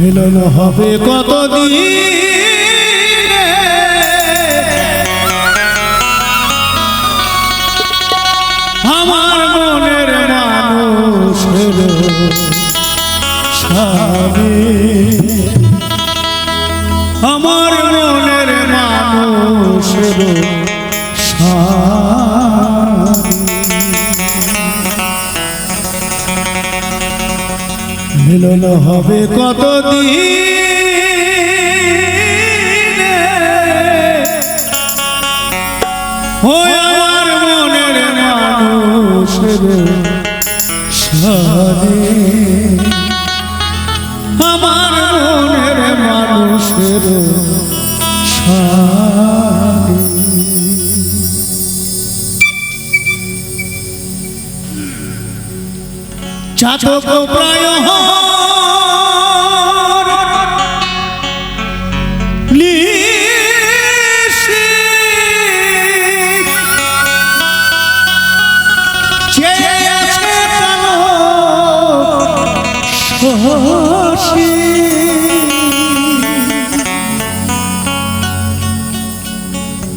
মিলন হবে কতদিন? আমার মনের সামনে আমার মনের মানুষের হবে ও আমার মনের মানুষের সারে। আমার মনের মানুষের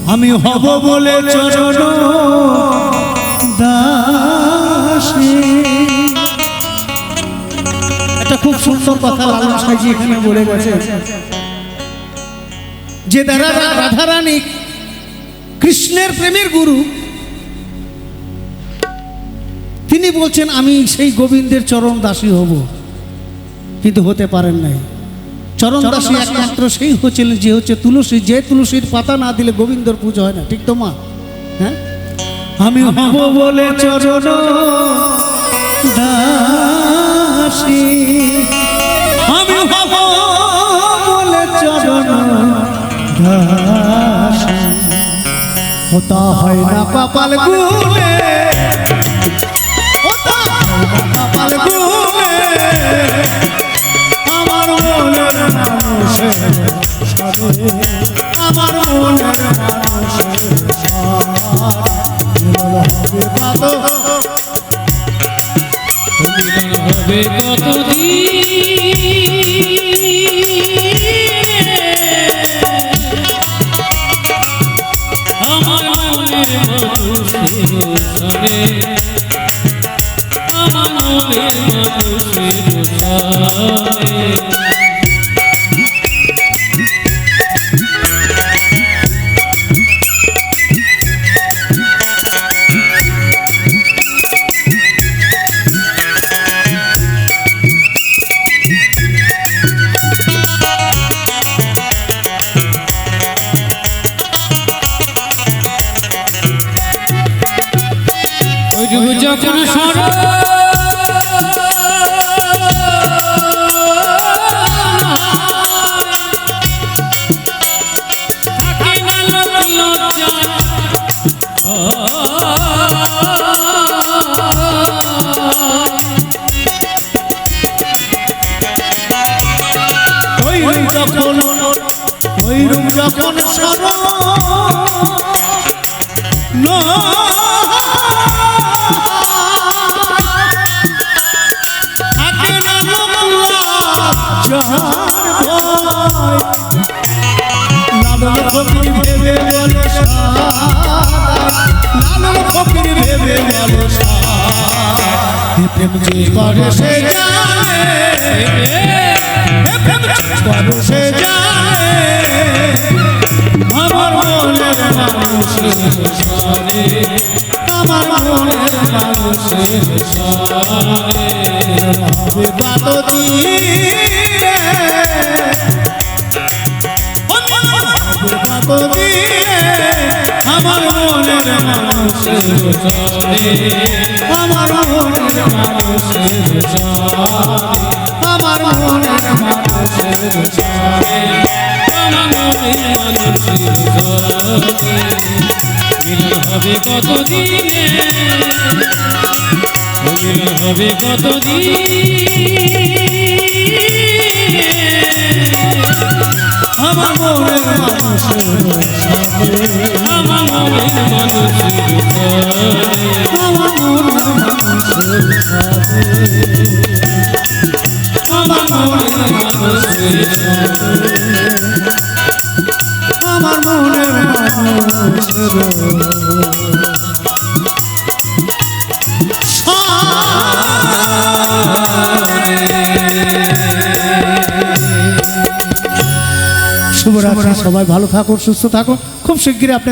আমি হব বলে চরণ দাসী। একটা খুব সুন্দর কথা লালন সাইজি এখানে বলে গেছে। যে দ্বারা রাধারানী কৃষ্ণের প্রেমের গুরু, তিনি বলছেন, আমি সেই গোবিন্দের চরণ দাসী হব। কিন্তু হতে পারেন নাই। চরণ দাসী একমাত্র সেই হচ্ছিলেন যে হচ্ছে তুলসী। যে তুলসীর পাতা না দিলে গোবিন্দর পুজো হয় না। ঠিক তো মা? হ্যাঁ? আমি হব বলে চরণ দাসী। আমি হব বলে চরণ দাসী। হতা হয় না কপাল গুলে হবে কত মিলন হবে কতদিন? আমার মনে মানুষের সাথে আমার মনে মানুষের সাথে যখন রূপ যখন ভয়। লালন ফকির ভেবে বলো লালন ফকির ভেবে বলো প্রেম যে করে সে জানে সে জানে আমার মনের মানুষের সারে আমার মনের মানুষের সারে আমার মনের মিলন হবে কতদিনে মিলন হবে কতদিন আমার মনের মানুষের সাথে আমার মনের মানুষের আমার শুভরাত্রি সবাই ভালো থাকুন সুস্থ থাকুন। খুব শিগগিরই আপনি